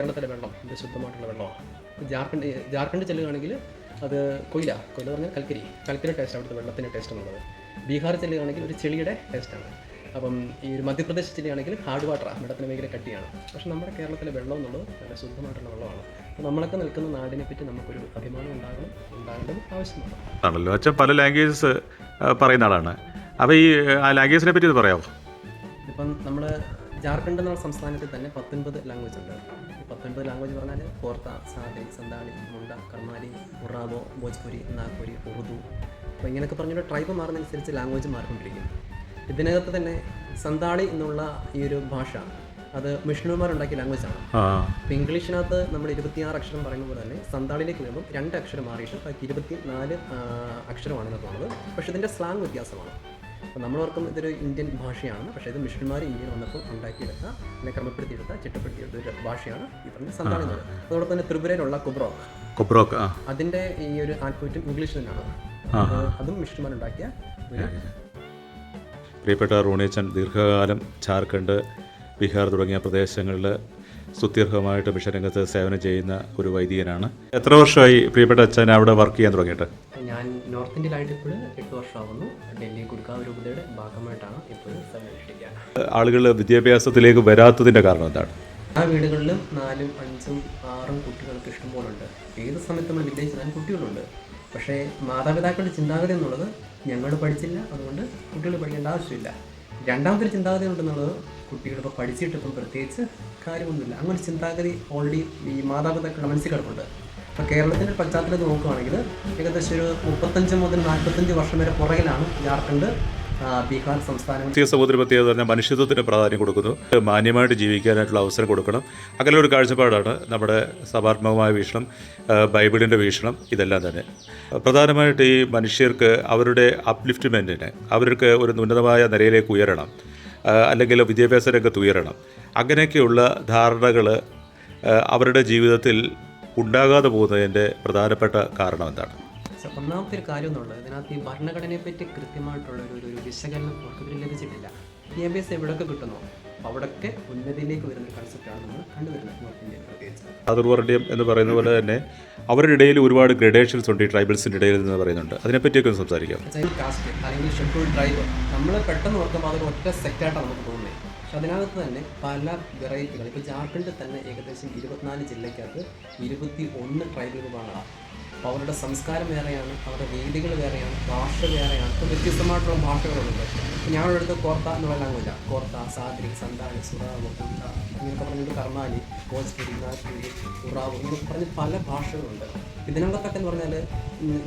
കേരളത്തിലെ വെള്ളം ഇത് ശുദ്ധമായിട്ടുള്ള വെള്ളമാണ്. ജാർഖണ്ഡ് ജാർഖണ്ഡ് ചെല്ലുകയാണെങ്കിൽ അത് കൊയില കൊയില പറഞ്ഞാൽ കൽക്കരി. കൽക്കരി ടേസ്റ്റ് അവിടുത്തെ വെള്ളത്തിന്റെ ടേസ്റ്റ് എന്നുള്ളത്. ബീഹാർ ചെല്ലുകയാണെങ്കിൽ ഒരു ചെളിയുടെ ടേസ്റ്റാണ് അപ്പം ഈ ഒരു മധ്യപ്രദേശ് ജില്ലയാണെങ്കിൽ ഹാർഡ് വാട്ടറാണ് വെള്ളത്തിന് ഭയങ്കര കട്ടിയാണ്. പക്ഷെ നമ്മുടെ കേരളത്തിലെ വെള്ളം എന്നുള്ളത് നല്ല ശുദ്ധമായിട്ടുള്ള വെള്ളമാണ്. അപ്പോൾ നമ്മളൊക്കെ നിൽക്കുന്ന നാടിനെ പറ്റി നമുക്കൊരു അഭിമാനം ഉണ്ടാകണം ഉണ്ടാകേണ്ടത് ആവശ്യമാണ്. ആണല്ലോ. അച്ഛൻ പല ലാംഗ്വേജസ് പറയുന്ന ആളാണ്. അപ്പോൾ ഈ ആ ലാംഗ്വേജിനെ പറ്റി ഇത് പറയാമോ ഇപ്പം നമ്മൾ ജാർഖണ്ഡ് എന്നുള്ള സംസ്ഥാനത്തിൽ തന്നെ പത്തൊൻപത് ലാംഗ്വേജ് ഉണ്ട്. പത്തൊൻപത് ലാംഗ്വേജ് പറഞ്ഞാൽ കോർത്ത സാദി സന്താളി മുണ്ട കർമാലി ഉറാവോ ഭോജ്പുരി നാഗ്പുരി ഉറുദു. അപ്പോൾ ഇങ്ങനെയൊക്കെ പറഞ്ഞൊരു ട്രൈബ് മാറുന്നതനുസരിച്ച് ലാംഗ്വേജ് മാറിക്കൊണ്ടിരിക്കും. ഇതിനകത്ത് തന്നെ സന്താളി എന്നുള്ള ഈ ഒരു ഭാഷ അത് മിഷണുമാരുണ്ടാക്കിയ ലാംഗ്വേജ് ആണ്. അപ്പോൾ ഇംഗ്ലീഷിനകത്ത് നമ്മൾ ഇരുപത്തിയാറ് അക്ഷരം പറയുന്ന പോലെ തന്നെ സന്താളിലേക്ക് വരുമ്പോൾ രണ്ട് അക്ഷരം മാറിയിട്ട് ഇരുപത്തി നാല് അക്ഷരമാണ് ഇതിനകത്ത് ഉള്ളത് പക്ഷേ ഇതിന്റെ സ്ലാങ് വ്യത്യാസമാണ്. അപ്പോൾ നമ്മൾ ഓർക്കും ഇതൊരു ഇന്ത്യൻ ഭാഷയാണ്. പക്ഷേ ഇത് മിഷന്മാർ ഇന്ത്യയിൽ വന്നപ്പോൾ ഉണ്ടാക്കിയെടുത്ത അല്ലെങ്കിൽ ക്രമപ്പെടുത്തിയെടുത്ത ചിട്ടപ്പെടുത്തിയെടുത്ത ഒരു ഭാഷയാണ് ഈ പറഞ്ഞ സന്താളി എന്നത് അതോടൊപ്പം തന്നെ ത്രിപുരയിലുള്ള കുബ്രോക്ക്. കൊബ്രോക്ക് അതിന്റെ ഈ ഒരു ആൽഫബറ്റും ഇംഗ്ലീഷ് തന്നെയാണ്. അതും അതും മിഷന്മാരുണ്ടാക്കിയ ഒരു പ്രിയപ്പെട്ട റോണിയച്ചൻ ദീർഘകാലം ജാർഖണ്ഡ് ബീഹാർ തുടങ്ങിയ പ്രദേശങ്ങളിൽ സ്തുത്യർഹമായിട്ട് മിഷരംഗത്ത് സേവനം ചെയ്യുന്ന ഒരു വൈദികനാണ്. എത്ര വർഷമായി പ്രിയപ്പെട്ട അച്ഛൻ അവിടെ വർക്ക് ചെയ്യാൻ തുടങ്ങിയിട്ട്? ഞാൻ നോർത്ത് ഇന്ത്യയിലായിട്ട് ഇപ്പോൾ എട്ട് വർഷമാകുന്നു ഡൽഹി കുടുക്കാവ് രൂപതയുടെ ഭാഗമായിട്ടാണ് ഇപ്പോഴും സേവനമനുഷ്ഠിക്കുക ആളുകൾ വിദ്യാഭ്യാസത്തിലേക്ക് വരാത്തതിന്റെ കാരണം എന്താണ്? ആ വീടുകളിൽ നാലും അഞ്ചും ആറും കുട്ടികൾക്ക് ഇഷ്ടംപോലുണ്ട്. ഏത് സമയത്ത് നമ്മൾ വില്ലേജ് ഞാൻ കുട്ടികളുണ്ട്. പക്ഷേ മാതാപിതാക്കളുടെ ചിന്താഗതി എന്നുള്ളത് ഞങ്ങൾ പഠിച്ചില്ല. അതുകൊണ്ട് കുട്ടികൾ പഠിക്കേണ്ട ആവശ്യമില്ല. രണ്ടാമത്തെ ചിന്താഗതി ഉണ്ടെന്നുള്ളത് കുട്ടികൾ പഠിച്ചിട്ടിപ്പം പ്രത്യേകിച്ച് കാര്യമൊന്നുമില്ല. അങ്ങനെ ചിന്താഗതി ഓൾറെഡി ഈ മാതാപിതാക്കളുടെ മനസ്സിൽ കിടപ്പുണ്ട്. അപ്പോൾ കേരളത്തിന്റെ പശ്ചാത്തലത്തിൽ നോക്കുകയാണെങ്കിൽ ഏകദേശം ഒരു മുപ്പത്തഞ്ച് മുതൽ നാൽപ്പത്തഞ്ച് വർഷം വരെ പുറകിലാണ് ജാർഖണ്ഡ് ബീഹാർ സംസ്ഥാനം സമൂഹത്തിന് പ്രത്യേകത പറഞ്ഞാൽ മനുഷ്യത്വത്തിന് പ്രാധാന്യം കൊടുക്കുന്നു. മാന്യമായിട്ട് ജീവിക്കാനായിട്ടുള്ള അവസരം കൊടുക്കണം. അങ്ങനെ ഒരു കാഴ്ചപ്പാടാണ് നമ്മുടെ സഭാത്മകമായ വീക്ഷണം ബൈബിളിന്റെ വീക്ഷണം ഇതെല്ലാം തന്നെ. പ്രധാനമായിട്ട് ഈ മനുഷ്യർക്ക് അവരുടെ അപ്ലിഫ്റ്റ്മെന്റിന് അവർക്ക് ഒരു ഉന്നതമായ നിലയിലേക്ക് ഉയരണം. അല്ലെങ്കിൽ വിദ്യാഭ്യാസ രംഗത്ത് ഉയരണം. അങ്ങനെയൊക്കെയുള്ള ധാരണകൾ അവരുടെ ജീവിതത്തിൽ ഉണ്ടാകാതെ പോകുന്നതിന്റെ പ്രധാനപ്പെട്ട കാരണം എന്താണ്? ഒന്നാമത്തെ ഒരു കാര്യം എന്നുള്ളത് ഇതിനകത്ത് ഈ ഭരണഘടനയെ പറ്റി കൃത്യമായിട്ടുള്ള ഒരു ഒരു വിശകലനം അവർക്ക് ഇതിൽ ലഭിച്ചിട്ടില്ല. വിദ്യാഭ്യാസം എവിടെയൊക്കെ കിട്ടുന്നോ? അപ്പോൾ അവിടെയൊക്കെ ഉന്നതിയിലേക്ക് വരുന്ന ഒരു കൺസെപ്റ്റാണ് നമ്മൾ കണ്ടുവരുന്നത് നോർത്ത് ഇന്ത്യയിൽ പ്രത്യേകിച്ച് എന്ന് പറയുന്ന പോലെ തന്നെ അവരുടെ ഇടയിൽ ഒരുപാട് ഗ്രഡേഷൻസ് ഉണ്ട് ഈ ട്രൈബൽസിന്റെ ഇടയിൽ എന്ന് പറയുന്നുണ്ട്. അതിനെപ്പറ്റിയൊക്കെ ഒന്ന് സംസാരിക്കാം. കാസ്റ്റ് അല്ലെങ്കിൽ ഷെഡ്യൂൾ ട്രൈബ് നമ്മൾ പെട്ടെന്ന് ഓർക്കുമ്പോൾ അതൊരു ഒറ്റ സെക്റ്റായിട്ടാണ് നമുക്ക് തോന്നുന്നത്. പക്ഷെ അതിനകത്ത് തന്നെ പല വെറൈറ്റികൾ ഇപ്പോൾ ജാർഖണ്ഡിൽ തന്നെ ഏകദേശം ഇരുപത്തിനാല് ജില്ലയ്ക്കകത്ത് ഇരുപത്തി ഒന്ന് ട്രൈബൽ വിഭാഗങ്ങളാണ് അപ്പോൾ അവരുടെ സംസ്കാരം വേറെയാണ് അവരുടെ രീതികൾ വേറെയാണ് ഭാഷ വേറെയാണ്. ഇപ്പോൾ വ്യത്യസ്തമായിട്ടുള്ള ഭാഷകളുണ്ട് ഞങ്ങളുടെ അടുത്ത് കോർത്ത എന്നുള്ള ലാംഗ്വേജ് കോർത്ത സാദ്രി സന്താനി സുറാവ് കുണ്ട ഇങ്ങനെയൊക്കെ പറഞ്ഞിട്ട് കർണാലി ഭോജ്പുരി നാഗ്പുരി ഉറാവ് ഇങ്ങനെ പറഞ്ഞ് പല ഭാഷകളുണ്ട്. ഇതിനകത്തൊക്കെ എന്ന് പറഞ്ഞാൽ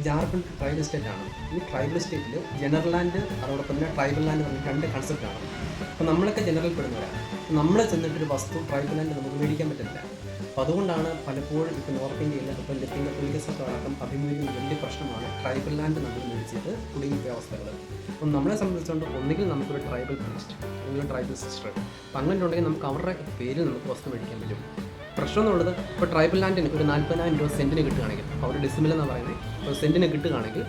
ജാർഖണ്ഡ് ട്രൈബൽ സ്റ്റേറ്റാണ് ഈ ട്രൈബൽ സ്റ്റേറ്റിൽ ജനറൽ ലാൻഡ് അതോടൊപ്പം തന്നെ ട്രൈബൽ ലാൻഡ് പറഞ്ഞ രണ്ട് കൺസെപ്റ്റാണ് അപ്പോൾ നമ്മളൊക്കെ ജനറൽ പെടുന്നവരാണ് നമ്മൾ ചെന്നിട്ടൊരു വസ്തു ട്രൈബൽ ലാൻഡ് നമുക്ക് മേടിക്കാൻ പറ്റില്ല. അപ്പോൾ അതുകൊണ്ടാണ് പലപ്പോഴും ഇപ്പോൾ നോർത്ത് ഇന്ത്യയിൽ ഇപ്പോൾ ലത്തീൻ കത്തോലിക്കസൊക്കെ അടക്കം അഭിമുഖീകരിക്കുന്ന വലിയ പ്രശ്നമാണ് ട്രൈബൽ ലാൻഡ് നമ്മൾ മേടിച്ചത് കുടുങ്ങിയ അവസ്ഥകൾ അപ്പം നമ്മളെ സംബന്ധിച്ചുകൊണ്ട് ഒന്നുകിൽ നമുക്കൊരു ട്രൈബൽ പ്രിസ്റ്റ് അല്ലെങ്കിൽ ട്രൈബൽ സിസ്റ്റർ അപ്പം അങ്ങനെ ഉണ്ടെങ്കിൽ നമുക്ക് അവരുടെ പേരിൽ നമുക്ക് വസ്തു മേടിക്കാൻ പറ്റും. പ്രശ്നം എന്നുള്ളത് ഇപ്പോൾ ട്രൈബൽ ലാൻഡിന് ഒരു നാൽപ്പതിനായിരം രൂപ സെന്റിന് കിട്ടുകയാണെങ്കിൽ അവർ ഡെസിമിൽ എന്ന് പറയുന്നത് ഒരു സെന്റിന് കിട്ടുകയാണെങ്കിൽ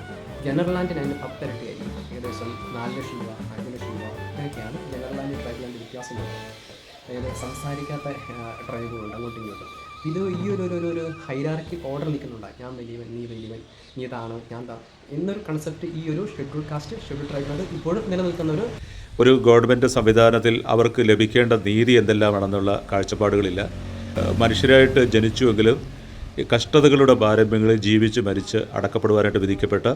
ജനറൽ ലാൻഡിന് അതിന് പത്തിരട്ടിയായിരിക്കും ഏകദേശം നാല് ലക്ഷം രൂപ അഞ്ച് ലക്ഷം രൂപ അങ്ങനെയൊക്കെയാണ് ജനറൽ ലാൻഡ് ട്രൈബൽ ലാൻഡ് വ്യത്യാസം വരുന്നത്. അതായത് സംസാരിക്കാത്ത ട്രൈബുകളുണ്ട് അങ്ങോട്ടും ഇങ്ങോട്ടും. ഇത് ഈ ഒരു ഒരു ഒരു ഹൈരാർക്കി ഓർഡർ നിൽക്കുന്നുണ്ട്. ഞാൻ വലിയവൻ നീ വലിയവൻ നീ ഇതാണ് ഞാൻ എന്നൊരു കൺസെപ്റ്റ് ഈ ഒരു ഷെഡ്യൂൾ കാസ്റ്റ് ഷെഡ്യൂൾ ട്രൈബിനത് ഇപ്പോഴും നിലനിൽക്കുന്ന ഒരു ഒരു ഗവൺമെന്റ് സംവിധാനത്തിൽ അവർക്ക് ലഭിക്കേണ്ട നീതി എന്തെല്ലാമാണെന്നുള്ള കാഴ്ചപ്പാടുകളില്ല. മനുഷ്യരായിട്ട് ജനിച്ചുവെങ്കിലും കഷ്ടതകളുടെ പാരമ്യങ്ങളിൽ ജീവിച്ച് മരിച്ച് അടക്കപ്പെടുവാനായിട്ട് വിധിക്കപ്പെട്ട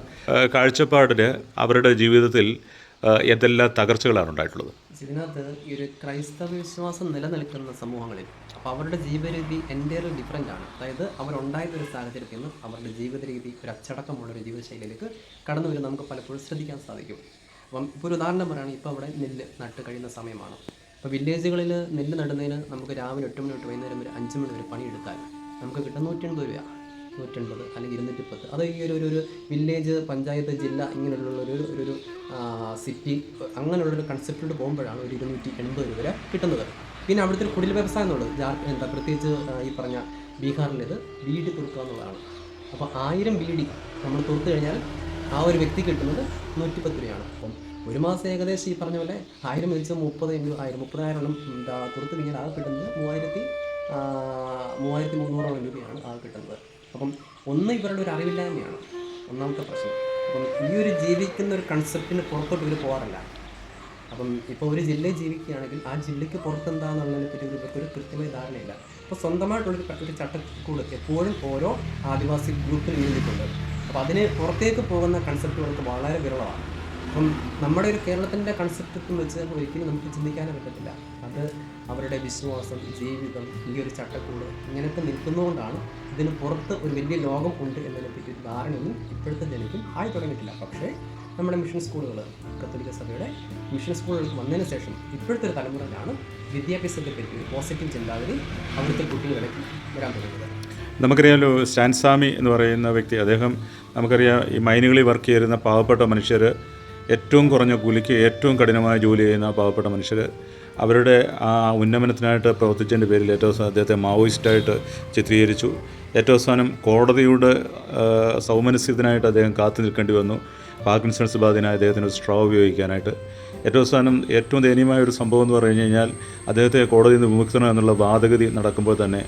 കാഴ്ചപ്പാടിന് അവരുടെ ജീവിതത്തിൽ എന്തെല്ലാം തകർച്ചകളാണ് ഉണ്ടായിട്ടുള്ളത്? ഇതിനകത്ത് ഈ ഒരു ക്രൈസ്തവ വിശ്വാസം നിലനിൽക്കുന്ന സമൂഹങ്ങളിൽ അപ്പോൾ അവരുടെ ജീവിതരീതി എന്റെ ഡിഫറെന്റ് ആണ്. അതായത് അവരുണ്ടായത് ഒരു സാഹചര്യത്തിൽ നിന്ന് അവരുടെ ജീവിത രീതി ഒരു അച്ചടക്കമുള്ള ഒരു ജീവിതശൈലിയിലേക്ക് കടന്നു വരും നമുക്ക് പലപ്പോഴും ശ്രദ്ധിക്കാൻ സാധിക്കും. അപ്പം ഇപ്പോൾ ഒരു ഉദാഹരണം പറയുകയാണ് ഇപ്പോൾ അവിടെ നെല്ല് നട്ട് കഴിയുന്ന സമയമാണ്. അപ്പോൾ വില്ലേജുകളിൽ നെല്ല് നടുന്നതിന് നമുക്ക് രാവിലെ എട്ട് മണി തൊട്ട് വൈകുന്നേരം വരെ അഞ്ച് മണി വരെ പണിയെടുത്താൽ നമുക്ക് കിട്ടുന്ന നൂറ്റി എൺപത് രൂപ നൂറ്റൻപത് അല്ലെങ്കിൽ ഇരുന്നൂറ്റി പത്ത് അത് ഈ ഒരു ഒരു വില്ലേജ് പഞ്ചായത്ത് ജില്ല ഇങ്ങനെയുള്ള ഒരു ഒരു സിറ്റി അങ്ങനെയുള്ളൊരു കൺസെപ്റ്റിലോട്ട് പോകുമ്പോഴാണ് ഒരു ഇരുന്നൂറ്റി എൺപത് രൂപ വരെ കിട്ടുന്നത്. പിന്നെ അവിടുത്തെ ഒരു കുടിൽ വ്യവസായം എന്നുള്ളത് ജാർ എന്താ പ്രത്യേകിച്ച് ഈ പറഞ്ഞ ബീഹാറിലേത് ബീഡി തുറക്കുക എന്നുള്ളതാണ്. അപ്പോൾ ആയിരം ബീഡി നമ്മൾ തുറത്തു കഴിഞ്ഞാൽ ആ ഒരു വ്യക്തി കിട്ടുന്നത് നൂറ്റി പത്ത് രൂപയാണ്. അപ്പം ഒരു മാസം ഏകദേശം ഈ പറഞ്ഞ പോലെ ആയിരം വെച്ച് മുപ്പത് ഇന്റു ആയിരം മുപ്പതിനായിരം എന്താ തുറത്ത് കഴിഞ്ഞാൽ ആകെ കിട്ടുന്നത് മൂവായിരത്തി മൂവായിരത്തി മുന്നൂറോളം രൂപയാണ് ആകെ കിട്ടുന്നത്. അപ്പം ഒന്ന് ഇവരുടെ ഒരു അറിവില്ലായ്മയാണ്. ഒന്നാമത്തെ പ്രശ്നം. അപ്പം ഈ ഒരു ജീവിക്കുന്ന ഒരു കൺസെപ്റ്റിന് പുറത്തോട്ട് ഇവർ പോകാറില്ല. അപ്പം ഇപ്പോൾ ഒരു ജില്ലയിൽ ജീവിക്കുകയാണെങ്കിൽ ആ ജില്ലയ്ക്ക് പുറത്തെന്താണെന്നുള്ളതിനെ പറ്റി ഇവർക്ക് ഒരു കൃത്യമായ ധാരണയില്ല. അപ്പോൾ സ്വന്തമായിട്ടുള്ളൊരു ഒരു ചട്ടക്കൂട് എപ്പോഴും ഓരോ ആദിവാസി ഗ്രൂപ്പിന് വേണ്ടിയിട്ടുണ്ട് അപ്പോൾ അതിന് പുറത്തേക്ക് പോകുന്ന കൺസെപ്റ്റുകൾക്ക് വളരെ വിരളമാണ്. അപ്പം നമ്മുടെ ഒരു കേരളത്തിന്റെ കൺസെപ്റ്റ് വെച്ച് ഒരിക്കലും നമുക്ക് ചിന്തിക്കാനേ പറ്റത്തില്ല. അത് അവരുടെ വിശ്വാസം ജീവിതം ഈ ഒരു ചട്ടക്കൂട് ഇങ്ങനെയൊക്കെ നിൽക്കുന്നതുകൊണ്ടാണ് ഇതിന് പുറത്ത് ഒരു വലിയ ലോകം ഉണ്ട് എന്നതിനെ പറ്റി ഒരു ധാരണയൊന്നും ഇപ്പോഴത്തെ ജനിക്കും ആയി തുടങ്ങിയിട്ടില്ല. പക്ഷേ നമ്മുടെ മിഷൻ സ്കൂളുകൾ കത്തോലിക്ക സഭയുടെ മിഷൻ സ്കൂളുകൾക്ക് വന്നതിന് ശേഷം ഇപ്പോഴത്തെ ഒരു തലമുറയിലാണ് വിദ്യാഭ്യാസത്തെ പറ്റി ഒരു പോസിറ്റീവ് ചിന്താഗതി അവിടുത്തെ കുട്ടികളിലേക്ക് വരാൻ തുടങ്ങിയത്. നമുക്കറിയാമല്ലോ സ്റ്റാൻസ്വാമി എന്ന് പറയുന്ന വ്യക്തി അദ്ദേഹം നമുക്കറിയാം ഈ മൈനുകളിൽ വർക്ക് ചെയ്യുന്ന പാവപ്പെട്ട മനുഷ്യർ ഏറ്റവും കുറഞ്ഞ കൂലിക്ക് ഏറ്റവും കഠിനമായ ജോലി ചെയ്യുന്ന പാവപ്പെട്ട മനുഷ്യർ അവരുടെ ആ ഉന്നമനത്തിനായിട്ട് പ്രവർത്തിച്ചതിന്റെ പേരിൽ ഏറ്റവും അവസാനം അദ്ദേഹത്തെ മാവോയിസ്റ്റായിട്ട് ചിത്രീകരിച്ചു. ഏറ്റവും അവസാനം കോടതിയുടെ സൗമനസ്യത്തിനായിട്ട് അദ്ദേഹം കാത്തു നിൽക്കേണ്ടി വന്നു. പാർക്കിൻസൺസ് ബാധിനായ അദ്ദേഹത്തിന് ഒരു സ്ട്രോ ഉപയോഗിക്കാനായിട്ട്. ഏറ്റവും അവസാനം ഏറ്റവും ദയനീയമായ ഒരു സംഭവം എന്ന് പറഞ്ഞു കഴിഞ്ഞാൽ അദ്ദേഹത്തെ കോടതിയിൽ നിന്ന് വിമുക്തണം എന്നുള്ള വാദഗതി നടക്കുമ്പോൾ തന്നെ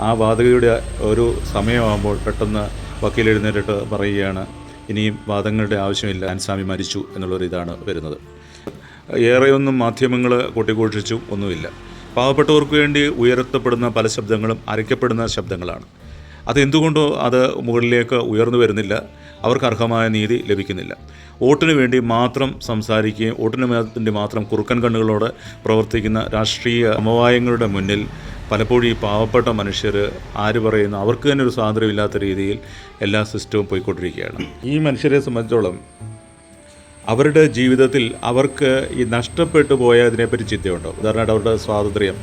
ആ വാദഗതിയുടെ ഒരു സമയമാകുമ്പോൾ പെട്ടെന്ന് വക്കീൽ എഴുന്നേറ്റിട്ട് പറയുകയാണ് ഇനിയും വാദങ്ങളുടെ ആവശ്യമില്ല. ആൻസ്വാമി മരിച്ചു എന്നുള്ളൊരു ഇതാണ് വരുന്നത്. ഏറെയൊന്നും മാധ്യമങ്ങൾ കൊട്ടിഘോഷിച്ചു ഒന്നുമില്ല. പാവപ്പെട്ടവർക്ക് വേണ്ടി ഉയർത്തപ്പെടുന്ന പല ശബ്ദങ്ങളും അരയ്ക്കപ്പെടുന്ന ശബ്ദങ്ങളാണ്. അതെന്തുകൊണ്ടോ അത് മുകളിലേക്ക് ഉയർന്നു വരുന്നില്ല. അവർക്ക് അർഹമായ നീതി ലഭിക്കുന്നില്ല. വോട്ടിന് വേണ്ടി മാത്രം സംസാരിക്കുകയും വോട്ടിന് വേണ്ടി മാത്രം കുറുക്കൻ കണ്ണുകളോട് പ്രവർത്തിക്കുന്ന രാഷ്ട്രീയ സമവായങ്ങളുടെ മുന്നിൽ പലപ്പോഴും ഈ പാവപ്പെട്ട മനുഷ്യർ ആര് പറയുന്നു? അവർക്ക് തന്നെ ഒരു സ്വാതന്ത്ര്യമില്ലാത്ത രീതിയിൽ എല്ലാ സിസ്റ്റവും പോയിക്കൊണ്ടിരിക്കുകയാണ്. ഈ മനുഷ്യരെ സംബന്ധിച്ചോളം അവരുടെ ജീവിതത്തിൽ അവർക്ക് ഈ നഷ്ടപ്പെട്ടു പോയ ഇതിനെപ്പറ്റി ചിന്തയുണ്ടോ? ഉദാഹരണമായിട്ട് അവരുടെ സ്വാതന്ത്ര്യം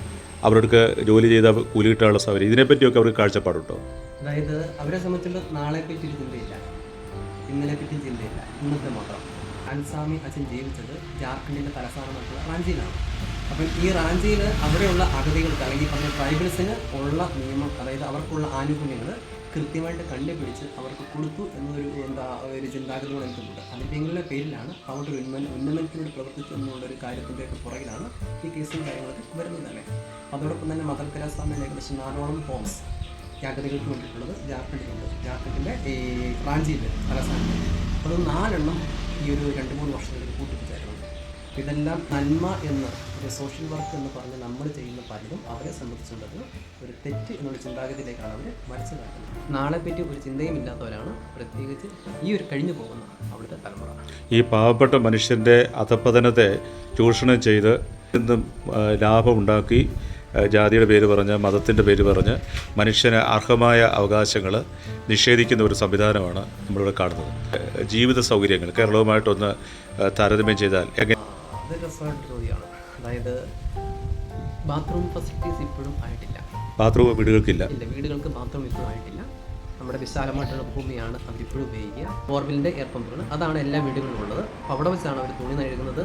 അവർക്ക് ജോലി ചെയ്ത കൂലി കിട്ടാനുള്ള സൗകര്യം ഇതിനെപ്പറ്റിയൊക്കെ അവർക്ക് കാഴ്ചപ്പാടുണ്ടോ? അതായത് അവരെ സംബന്ധിച്ചുള്ള നാളെ പറ്റി ചിന്തയില്ല. ഇന്നലെ പറ്റി ചിന്തയില്ല. ഇന്നത്തെ മാത്രം. അൻസാമി അച്ഛൻ ജീവിച്ചത് ജാർഖണ്ഡിന്റെ തലസ്ഥാനമായിട്ടുള്ള റാഞ്ചിയിലാണ്. അപ്പം ഈ റാഞ്ചിയിൽ അവിടെയുള്ള അഗതികൾക്ക് അല്ലെങ്കിൽ പറഞ്ഞ ട്രൈബൽസിന് ഉള്ള നിയമം അതായത് അവർക്കുള്ള ആനുകൂല്യങ്ങൾ കൃത്യമായിട്ട് കണ്ടുപിടിച്ച് അവർക്ക് കൊടുത്തു എന്നൊരു എന്താ ഒരു ചിന്താഗതി എനിക്കുണ്ട്. അതിന്റെ പേരിലാണ് അവരുടെ ഉന്മൻ ഉന്നമനത്തിനോട് പ്രവർത്തിച്ചു എന്നുള്ളൊരു കാര്യത്തിന്റെ ഒക്കെ പുറകിലാണ് ഈ കേസും കാര്യങ്ങളൊക്കെ വരുന്നത് തന്നെ അതോടൊപ്പം തന്നെ മദർ തെരേസാമയുടെ ഏകദേശം നാലോളം ഹോംസ് ജാഗ്രതകൾക്ക് വേണ്ടിയിട്ടുള്ളത് ജാർഖണ്ഡിലുണ്ട്. ജാർഖണ്ഡിന്റെ ഈ റാഞ്ചിയിൽ തലസ്ഥാനത്ത് അത് നാലെണ്ണം ഈ ഒരു രണ്ട് മൂന്ന് കൂട്ടിപ്പിച്ചായിരുന്നു ഇതെല്ലാം നന്മ എന്ന് ഒരു സോഷ്യൽ വർക്ക് എന്ന് പറഞ്ഞ് നമ്മൾ ചെയ്യുന്ന പലതും അവരെ സംബന്ധിച്ചുള്ളത് ഒരു തെറ്റ് എന്നുള്ള ചിന്താഗതിയിലേക്കാണ് അവർ മനസ്സിലാക്കുന്നത്. നാളെപ്പറ്റി നാളെ ഒരു ചിന്തയും ഇല്ലാത്തവരാണ് പ്രത്യേകിച്ച് ഈ ഒരു കഴിഞ്ഞു പോകുന്ന അവിടുത്തെ തലമുറ. ഈ പാവപ്പെട്ട മനുഷ്യന്റെ അധപ്പതനത്തെ ചൂഷണം ചെയ്ത് നിന്നും ആ, ലാഭമുണ്ടാക്കി ജാതിയുടെ പേര് പറഞ്ഞ് മതത്തിന്റെ പേര് പറഞ്ഞ് മനുഷ്യന് അർഹമായ അവകാശങ്ങൾ നിഷേധിക്കുന്ന ഒരു സംവിധാനമാണ് നമ്മളിവിടെ കാണുന്നത്. ജീവിത സൗകര്യങ്ങൾ കേരളവുമായിട്ടൊന്ന് താരതമ്യം ചെയ്താൽ എങ്ങനെ രസമായിട്ട് ചോദ്യമാണ് അതായത് ബാത്റൂം ഫെസിലിറ്റീസ് ഇപ്പോഴും ആയിട്ടില്ല. ബാത്റൂം വീടുകൾക്കില്ല. ഇല്ല വീടുകൾക്ക് ബാത്റൂം ഇപ്പോഴും ആയിട്ടില്ല. നമ്മുടെ വിശാലമായിട്ടുള്ള ഭൂമിയാണ് അവരിപ്പോഴും ഉപയോഗിക്കുക. ബോർവെലിന്റെ എയർ പമ്പുകൾ അതാണ് എല്ലാ വീടുകളിലും ഉള്ളത്. അപ്പോൾ അവിടെ വെച്ചാണ് അവർ തുണി നഴുകുന്നത്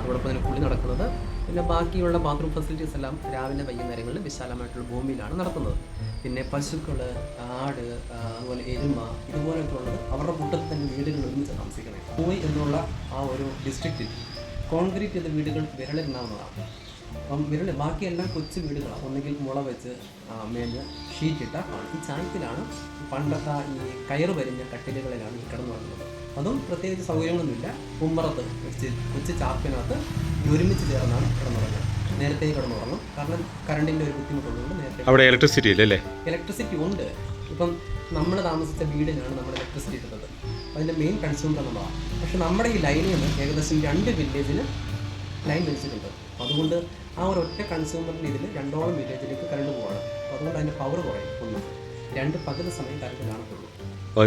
അതോടൊപ്പം തന്നെ കുളി നടക്കുന്നത്. പിന്നെ ബാക്കിയുള്ള ബാത്റൂം ഫെസിലിറ്റീസ് എല്ലാം രാവിലെ വൈകുന്നേരങ്ങളിൽ വിശാലമായിട്ടുള്ള ഭൂമിയിലാണ് നടത്തുന്നത് പിന്നെ പശുക്കൾ ആട് അതുപോലെ എരുമ ഇതുപോലൊക്കെ ഉള്ളത് അവരുടെ കൂട്ടത്തിൽ തന്നെ വീടുകളിൽ ഒരുമിച്ച് താമസിക്കണേ പോയി എന്നുള്ള ആ ഒരു ഡിസ്ട്രിക്റ്റിൽ കോൺക്രീറ്റ് ചെയ്ത വീടുകൾ വിരളിരുന്നാവുന്നതാണ്. അപ്പം വിരൽ ബാക്കിയെല്ലാം കൊച്ചു വീടുകളാണ്. ഒന്നുകിൽ മുള വെച്ച് മേഞ്ഞ് ഷീറ്റിട്ട ആണ് ഈ ചായത്തിലാണ് പണ്ടത്തെ ഈ കയറ് വരിഞ്ഞ കട്ടിലുകളിലാണ് ഈ കിടന്നു വരുന്നത് അതും പ്രത്യേകിച്ച് സൗകര്യങ്ങളൊന്നുമില്ല. ഉമ്മറത്ത് കൊച്ചു ചാപ്പിനകത്ത് ഒരുമിച്ച് ചേർന്നാണ് കിടന്നുറങ്ങുന്നത് നേരത്തെ കിടന്നുറങ്ങും കാരണം കറണ്ടിന്റെ ഒരു ബുദ്ധിമുട്ടുള്ളതുകൊണ്ട് നേരത്തെ അവിടെ ഇലക്ട്രിസിറ്റി ഇല്ലല്ലേ ഇലക്ട്രിസിറ്റി ഉണ്ട്. ഇപ്പം നമ്മൾ താമസിച്ച വീടിനാണ് നമ്മൾ ഇലക്ട്രിസിറ്റി ഇട്ടത്. അതിന്റെ മെയിൻ കൺസ്യൂമർ എന്നുള്ളതാണ് പക്ഷെ നമ്മുടെ ഈ ലൈനിൽ നിന്ന് ഏകദേശം രണ്ട് വില്ലേജിന് ലൈൻ വലിച്ചിട്ടുണ്ട് അതുകൊണ്ട് ആ ഒരു ഒറ്റ കൺസ്യൂമറിന്റെ ഇതിൽ രണ്ടോളം വില്ലേജിലേക്ക് കറണ്ട് പോവാണ്. അതുകൊണ്ട് അതിന്റെ പവർ കുറയും ഒന്ന് രണ്ട് പകുതി സമയം കറണ്ട് കാണത്തുള്ളൂ.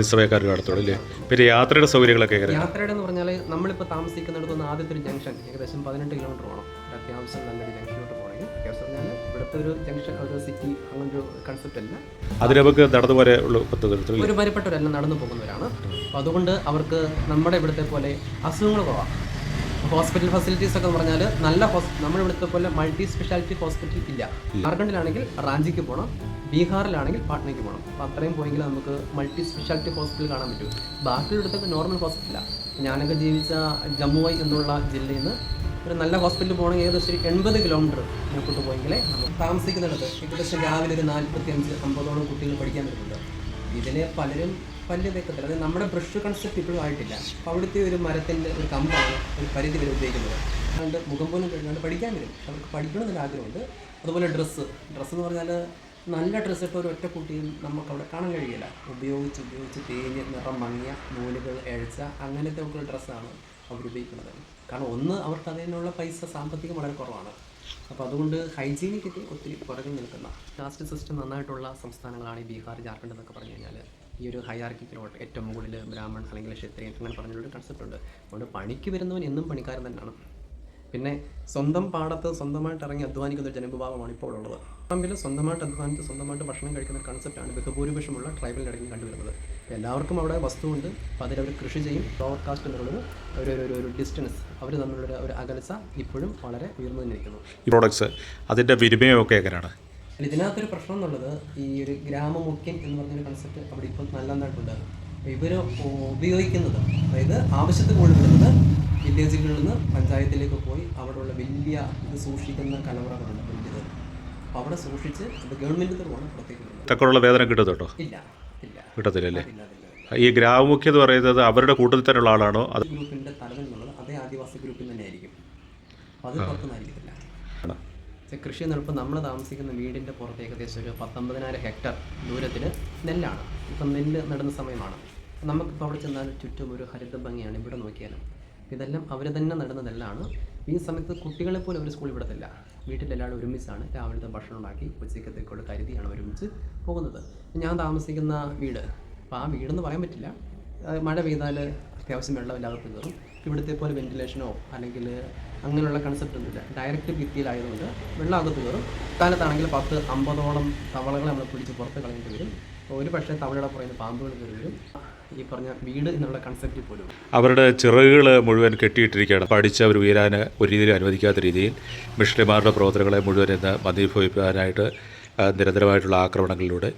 സമയക്കാർ കാണത്തുള്ളൂ അല്ലേ? പിന്നെ യാത്രയുടെ സൗകര്യങ്ങളൊക്കെ എങ്ങനെ? യാത്രയുടെ എന്ന് പറഞ്ഞാൽ നമ്മളിപ്പോൾ താമസിക്കുന്നിടത്തുനിന്ന് ആദ്യത്തെ ഒരു ജംഗ്ഷൻ ഏകദേശം പതിനെട്ട് കിലോമീറ്റർ വേണം അത്യാവശ്യം നല്ലൊരു ജംഗ്ഷനിലോട്ട് പോകണമെങ്കിൽ അത്യാവശ്യം പറഞ്ഞാൽ ഇവിടുത്തെ ഒരു ജംഗ്ഷൻ ഒരു സിറ്റി അങ്ങനെ ഒരു കൺസെപ്റ്റ് അല്ല അതിന് നമുക്ക് നടന്നു പോലെ ഉള്ള തരത്തിൽ ഒരു പരിപ്പെട്ടവരെല്ലാം നടന്നു പോകുന്നവരാണ്. അപ്പോൾ അതുകൊണ്ട് അവർക്ക് നമ്മുടെ ഇവിടുത്തെ പോലെ അസുഖങ്ങൾ കുറവാണ് ഹോസ്പിറ്റൽ ഫെസിലിറ്റീസ് ഒക്കെ പറഞ്ഞാൽ നല്ല ഹോസ്പിറ്റൽ നമ്മുടെ ഇവിടുത്തെ പോലെ മൾട്ടി സ്പെഷ്യാലിറ്റി ഹോസ്പിറ്റൽ ഇല്ല. ജാർഖണ്ഡിലാണെങ്കിൽ റാഞ്ചിക്ക് പോകണം ബീഹാറിലാണെങ്കിൽ പാട്നയ്ക്ക് പോകണം അപ്പോൾ അത്രയും പോയെങ്കിൽ നമുക്ക് മൾട്ടി സ്പെഷ്യാലിറ്റി ഹോസ്പിറ്റൽ കാണാൻ പറ്റും. ബാക്കിയുള്ളടത്തൊക്കെ നോർമൽ ഹോസ്പിറ്റലാണ് ഞാനൊക്കെ ജീവിച്ച ജമ്മുവൈ എന്നുള്ള ജില്ലയിൽ നിന്ന് ഒരു നല്ല ഹോസ്പിറ്റലിൽ പോകണമെങ്കിൽ ഏകദേശം ഒരു എൺപത് കിലോമീറ്റർ മുമ്പോട്ട് പോയെങ്കിലേ നമ്മൾ താമസിക്കുന്നിടത്ത് ഏകദേശം രാവിലെ ഒരു നാൽപ്പത്തി അഞ്ച് അമ്പതോളം കുട്ടികൾ പഠിക്കാൻ വരുന്നുണ്ട് ഇതിനെ പലരും പല്ല് വെക്കത്തില്ല അതായത് നമ്മുടെ ബ്രഷ് കൺസെപ്റ്റ് ഇപ്പോഴും ആയിട്ടില്ല. അപ്പോൾ അവിടുത്തെ ഒരു മരത്തിന്റെ ഒരു കമ്പാണ് ഒരു പരിധി വരെ ഉപയോഗിക്കുന്നത്. അതുകൊണ്ട് മുഖം പോലും കഴിഞ്ഞാൽ പഠിക്കാൻ വരും. അവർക്ക് പഠിക്കണമെന്നൊരു ആഗ്രഹമുണ്ട്. അതുപോലെ ഡ്രസ്സ് ഡ്രസ്സ് എന്ന് പറഞ്ഞാൽ നല്ല ഡ്രസ്സ് ഇട്ട് ഒരു ഒറ്റ കുട്ടിയും നമുക്ക് അവിടെ കാണാൻ കഴിയില്ല. ഉപയോഗിച്ച് ഉപയോഗിച്ച് തേഞ്ഞ് നിറം മങ്ങിയ നൂലുകൾ എഴച്ച അങ്ങനത്തെ ഒക്കെ ഡ്രസ്സാണ് അവർ ഉപയോഗിക്കുന്നത്. കാരണം ഒന്ന് അവർക്ക് അതിനുള്ള പൈസ സാമ്പത്തികം വളരെ കുറവാണ്. അപ്പോൾ അതുകൊണ്ട് ഹൈജീനിക്കിട്ട് ഒത്തിരി പുറകിൽ നിൽക്കുന്ന കാസ്റ്റ് സിസ്റ്റം നന്നായിട്ടുള്ള സംസ്ഥാനങ്ങളാണ് ഈ ബീഹാർ ജാർഖണ്ഡ് എന്നൊക്കെ പറഞ്ഞു കഴിഞ്ഞാൽ ഈ ഒരു ഹൈയാർക്കിക്കലോട്ട് ഏറ്റവും മുകളിൽ ബ്രാഹ്മൺ അല്ലെങ്കിൽ ക്ഷത്രിയൻ അങ്ങനെ പറഞ്ഞൊരു കൺസെപ്റ്റ് ഉണ്ട്. അതുകൊണ്ട് പണിക്ക് വരുന്നവൻ എന്നും പണിക്കാരൻ തന്നെയാണ്. പിന്നെ സ്വന്തം പാടത്ത് സ്വന്തമായിട്ട് ഇറങ്ങി അധ്വാനിക്കുന്ന ഒരു ജനവിഭാഗമാണ് ഇപ്പോൾ ഉള്ളത്. പറമ്പിൽ സ്വന്തമായിട്ട് അധ്വാനിച്ച് സ്വന്തമായിട്ട് ഭക്ഷണം കഴിക്കുന്ന കൺസെപ്റ്റാണ് ബഹുഭൂരിപക്ഷമുള്ള ട്രൈബൽ ഇടയിൽ കണ്ടുവരുന്നത്. എല്ലാവർക്കും അവിടെ വസ്തുവുണ്ട്. അപ്പോൾ അതിലവർ കൃഷി ചെയ്യും. ലോവർ കാസ്റ്റ് എന്നുള്ളത് ഒരു ഒരു- ഡിസ്റ്റൻസ് അവർ തമ്മിലുള്ള ഒരു അകലസ ഇപ്പോഴും വളരെ ഉയർന്നു തന്നിരിക്കുന്നു ഈ പ്രോഡക്ട്സ് അതിന്റെ വിനിമയമൊക്കെ എങ്ങനെയാണ്? ഇതിനകത്തൊരു പ്രശ്നം എന്നുള്ളത് ഈ ഒരു ഗ്രാമമുഖ്യൻ എന്ന് പറഞ്ഞൊരു കൺസെപ്റ്റ് അവിടെ ഇപ്പം നല്ല ഇവർ ഉപയോഗിക്കുന്നത് അതായത് ആവശ്യത്തിന് കൊണ്ടുവരുന്നത് വില്ലേജുകളിൽ നിന്ന് പഞ്ചായത്തിലേക്ക് പോയി അവിടെയുള്ള വലിയ ഇത് സൂക്ഷിക്കുന്ന കലവറകളുണ്ട് വലിയത്. അപ്പോൾ അവിടെ സൂക്ഷിച്ച് അത് ഗവൺമെന്റ് പുറത്തേക്ക് വിടുന്നത്. വേതനം കിട്ടുന്നുണ്ടോ ഇല്ല ഇല്ല. കിട്ടത്തില്ലല്ലേ ഈ ഗ്രാമമുഖ്യ എന്ന് പറയുന്നത് അവരുടെ കൂട്ടത്തിൽ തന്നെയുള്ള ആളാണോ? അത് ഗ്രൂപ്പിന്റെ ഗ്രൂപ്പിന്റെ തലവൻ എന്നുള്ളത് അതേ ആദിവാസി ഗ്രൂപ്പിൽ തന്നെ ആയിരിക്കും. അത് പുറത്തുനിന്നായിരിക്കത്തില്ല? കൃഷി എന്നുള്ളപ്പോൾ നമ്മൾ താമസിക്കുന്ന വീടിന്റെ പുറത്ത് ഏകദേശം ഒരു പത്തൊമ്പതിനായിരം ഹെക്ടർ ദൂരത്തിൽ നെല്ലാണ്. ഇപ്പം നെല്ല് നടുന്ന സമയമാണ്. നമുക്കിപ്പോൾ അവിടെ ചെന്നാൽ ചുറ്റും ഒരു ഹരിത ഭംഗിയാണ്. ഇവിടെ നോക്കിയാലും. ഇതെല്ലാം അവർ തന്നെ നടുന്നതെല്ലാണ് ഈ സമയത്ത് കുട്ടികളെ പോലും ഒരു സ്കൂളിൽ വിടത്തില്ല വീട്ടിലെല്ലാവരും ഒരുമിച്ചാണ് രാവിലത്തെ ഭക്ഷണം ഉണ്ടാക്കി ഉച്ചക്കത്തേക്കുള്ള കരുതിയാണ് ഒരുമിച്ച് പോകുന്നത്. ഞാൻ താമസിക്കുന്ന വീട്. അപ്പോൾ ആ വീടെന്ന് പറയാൻ പറ്റില്ല. മഴ പെയ്താൽ അത്യാവശ്യം വെള്ളം എല്ലാവർക്കും കയറും ഇവിടുത്തെ പോലെ വെന്റിലേഷനോ അല്ലെങ്കിൽ അങ്ങനെയുള്ള കൺസെപ്റ്റ് ഒന്നുമില്ല. ഡയറക്റ്റ് ഭിത്തിയിലായതുകൊണ്ട് വെള്ളം അകത്ത് കയറും. കാലത്താണെങ്കിൽ പത്ത് അമ്പതോളം തവളകളെ നമ്മൾ പിടിച്ച് പുറത്ത് കളയേണ്ടി വരും. ഒരു പക്ഷേ തവളയുടെ പുറകിൽ പാമ്പുകൾ കയറി വരും. ഈ പറഞ്ഞ വീട് എന്നുള്ള കൺസെപ്റ്റിൽ പോലും. അവരുടെ ചിറകുകൾ മുഴുവൻ കെട്ടിയിട്ടിരിക്കുകയാണ്. പഠിച്ച് അവർ ഉയരാൻ ഒരു രീതിയിൽ അനുവദിക്കാത്ത രീതിയിൽ മിഷണറിമാരുടെ പ്രവർത്തനങ്ങളെ മുഴുവൻ ഇന്ന് മതിഭവിപ്പിക്കാനായിട്ട് നിരന്തരമായിട്ടുള്ള ആക്രമണങ്ങളിലൂടെ.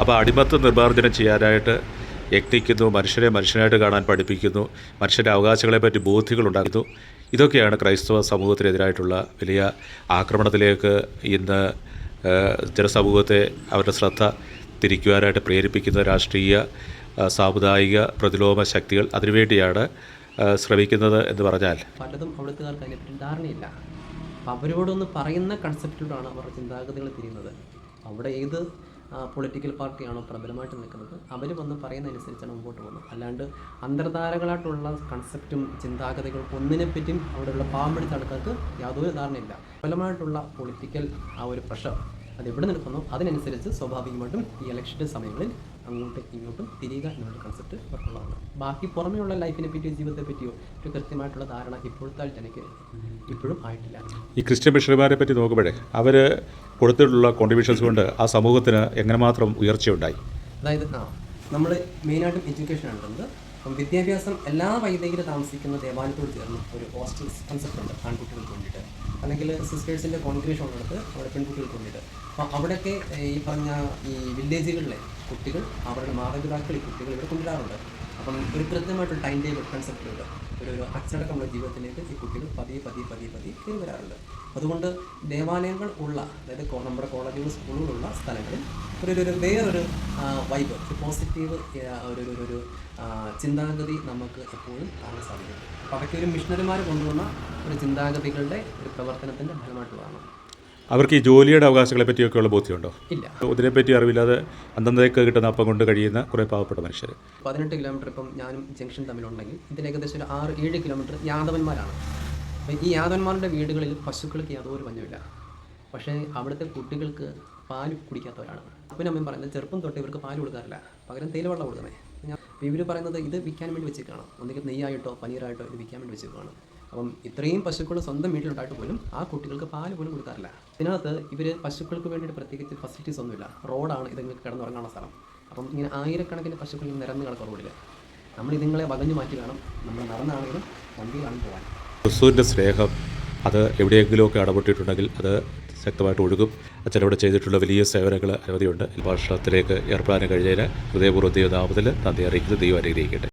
അപ്പോൾ അടിമത്തം നിർമ്മാർജനം ചെയ്യാനായിട്ട് യത്നിക്കുന്നു മനുഷ്യരെ മനുഷ്യനായിട്ട് കാണാൻ പഠിപ്പിക്കുന്നു മനുഷ്യന്റെ അവകാശങ്ങളെപ്പറ്റി ബോധ്യങ്ങൾ ഉണ്ടാക്കുന്നു. ഇതൊക്കെയാണ് ക്രൈസ്തവ സമൂഹത്തിനെതിരായിട്ടുള്ള വലിയ ആക്രമണത്തിലേക്ക് ഇന്ന് ജനസമൂഹത്തെ അവരുടെ ശ്രദ്ധ തിരിക്കുവാനായിട്ട് പ്രേരിപ്പിക്കുന്ന രാഷ്ട്രീയ സാമുദായിക പ്രതിലോമ ശക്തികൾ അതിനുവേണ്ടിയാണ് ശ്രമിക്കുന്നത് എന്ന് പറഞ്ഞാൽ. പലതും അവിടുത്തുകാർക്ക് അതിനെപ്പറ്റി ധാരണയില്ല. അവരോടൊന്ന് പറയുന്ന കൺസെപ്റ്റിലൂടെയാണ് അവരുടെ ചിന്താഗതികൾ തിരിയുന്നത്. അവിടെ ഏത് പൊളിറ്റിക്കൽ പാർട്ടിയാണോ പ്രബലമായിട്ട് നിൽക്കുന്നത് അവർ വന്ന് പറയുന്നതനുസരിച്ചാണ് മുമ്പോട്ട് പോകുന്നത്. അല്ലാണ്ട് അന്തർധാരകളായിട്ടുള്ള കൺസെപ്റ്റും ചിന്താഗതികളും ഒന്നിനെപ്പറ്റിയും അവിടെയുള്ള പാമ്പെടുത്ത ആൾക്കാർക്ക് യാതൊരു ധാരണയില്ല. പ്രബലമായിട്ടുള്ള പൊളിറ്റിക്കൽ ആ ഒരു പ്രഷർ അത് എവിടെ നിൽക്കുന്നു? അതിനനുസരിച്ച് സ്വാഭാവികമായിട്ടും ഈ ഇലക്ഷന്റെ സമയങ്ങളിൽ അങ്ങോട്ടും ഇങ്ങോട്ടും തിരിയുക എന്നുള്ള കൺസെപ്റ്റ് ഇവർക്കുള്ളതാണ് ബാക്കി പുറമെയുള്ള ലൈഫിനെ പറ്റിയോ ജീവിതത്തെ പറ്റിയോ ഒരു കൃത്യമായിട്ടുള്ള ധാരണ ഇപ്പോഴത്തെ ജനക്ക് ഇപ്പോഴും ആയിട്ടില്ല. ഈ ക്രിസ്ത്യൻ മിഷണറിമാരെ പറ്റി നോക്കുമ്പോഴേ അവർ കൊടുത്തിട്ടുള്ള കോൺട്രിബ്യൂഷൻസ് കൊണ്ട് ആ സമൂഹത്തിന് എങ്ങനെ മാത്രം ഉയർച്ചയുണ്ടായി? അതായത് ആ നമ്മൾ മെയിനായിട്ടും എഡ്യൂക്കേഷൻ ഉണ്ടെന്ന് അപ്പം വിദ്യാഭ്യാസം എല്ലാ വൈദികരും താമസിക്കുന്ന ദേവാലയത്തോട് ചേർന്ന് ഒരു ഹോസ്റ്റൽ കൺസെപ്റ്റ് ഉണ്ട് ആൺകുട്ടികൾക്ക് വേണ്ടിയിട്ട്. അല്ലെങ്കിൽ സിസ്റ്റേഴ്സിന്റെ കോൺക്രീഷൻ ഉള്ളിടത്ത് അവിടെ പെൺകുട്ടികൾക്ക് വേണ്ടിയിട്ട് അപ്പോൾ അവിടെയൊക്കെ ഈ പറഞ്ഞ ഈ വില്ലേജുകളിലെ കുട്ടികൾ അവരുടെ മാതാപിതാക്കൾ ഈ കുട്ടികൾ ഇവിടെ കൊണ്ടുവരാറുണ്ട് അപ്പം ഒരു കൃത്യമായിട്ടൊരു ടൈം ടേബിൾ കൺസെപ്റ്റുണ്ട് ഒരു ഒരു അച്ചടക്കമുള്ള ജീവിതത്തിലേക്ക് ഈ കുട്ടികൾ പതിയെ പതിയെ പതിയെ പതിയെ കയറി വരാറുണ്ട്. അതുകൊണ്ട് ദേവാലയങ്ങൾ ഉള്ള അതായത് നമ്മുടെ കോളേജുകൾ സ്കൂളുകളുള്ള സ്ഥലങ്ങളിൽ ഒരു ഒരു- ഒരു വേറൊരു വൈബ് ഒരു പോസിറ്റീവ് ഒരു ഒരു- ചിന്താഗതി നമുക്ക് എപ്പോഴും കാണാൻ സാധിക്കും. അപ്പോൾ അതൊക്കെ ഒരു മിഷണറിമാർ കൊണ്ടുവന്ന ഒരു ചിന്താഗതികളുടെ ഒരു പ്രവർത്തനത്തിന്റെ ഫലമായിട്ടുള്ളതാണ് അവർക്ക് ഈ ജോലിയുടെ അവകാശങ്ങളെ പറ്റിയൊക്കെയുള്ള ബോധ്യമുണ്ടോ? ഇല്ല. ഇതിനെപ്പറ്റി അറിവില്ലാതെ അന്തന്തേക്ക് കിട്ടുന്ന അപ്പം കൊണ്ട് കഴിയുന്ന കുറേ പാവപ്പെട്ട മനുഷ്യർ പതിനെട്ട് കിലോമീറ്റർ ഇപ്പം ഞാനും ജംഗ്ഷൻ തമ്മിലുണ്ടെങ്കിൽ ഇതിന് ഏകദേശം ഒരു ആറ് ഏഴ് കിലോമീറ്റർ യാദവന്മാരാണ്. ഈ യാദവന്മാരുടെ വീടുകളിൽ പശുക്കൾക്ക് യാതൊരു പഞ്ഞമില്ല പക്ഷേ അവിടുത്തെ കുട്ടികൾക്ക് പാൽ കുടിക്കാത്തവരാണ്. അപ്പനും അമ്മയും പറയുന്നത് ചെറുപ്പം തൊട്ട് ഇവർക്ക് പാൽ കൊടുക്കാറില്ല. പകരം തേയിലവെള്ളം കൊടുക്കുന്നത് ഇവർ പറയുന്നത് ഇത് വിൽക്കാൻ വേണ്ടി വെച്ചേക്കാണ് ഒന്നുകിൽ നെയ്യായിട്ടോ പനീറായിട്ടോ ഇത് വിൽക്കാൻ വേണ്ടി വെച്ചേക്കാണ് അപ്പം ഇത്രയും പശുക്കൾ സ്വന്തം വീട്ടിലുണ്ടായിട്ട് പോലും ആ കുട്ടികൾക്ക് പാൽ പോലും കൊടുക്കാറില്ല. ഇതിനകത്ത് ഇവർ പശുക്കൾക്ക് വേണ്ടിയിട്ട് പ്രത്യേകിച്ച് ഫെസിലിറ്റീസ് ഒന്നുമില്ല. റോഡാണ് ഇതുങ്ങൾക്ക് കിടന്നുറങ്ങാനുള്ള സ്ഥലം. അപ്പം ഇങ്ങനെ ആയിരക്കണക്കിന് പശുക്കൾ നിരന്ന് കിടക്കും റോഡിൽ നമ്മൾ ഇതുങ്ങളെ വകഞ്ഞു മാറ്റി വേണം. നമ്മൾ നടന്നാണെങ്കിലും വണ്ടിയിലാണ് പോകാൻ. ക്രിസ്തുവിന്റെ സ്നേഹം അത് എവിടെയെങ്കിലുമൊക്കെ അടപെട്ടിട്ടുണ്ടെങ്കിൽ അത് ശക്തമായിട്ട് ഒഴുകും. അച്ഛനവിടെ ചെയ്തിട്ടുള്ള വലിയ സേവനങ്ങൾ അനവധിയുണ്ട്. ഭാഷണത്തിലേക്ക് ഏർപ്പെടാൻ കഴിഞ്ഞതിന് ഹൃദയപൂർവ ദൈവനാമത്തിൽ നന്ദി അറിയിക്കുന്നത് ദൈവം അനുഗ്രഹിക്കട്ടെ.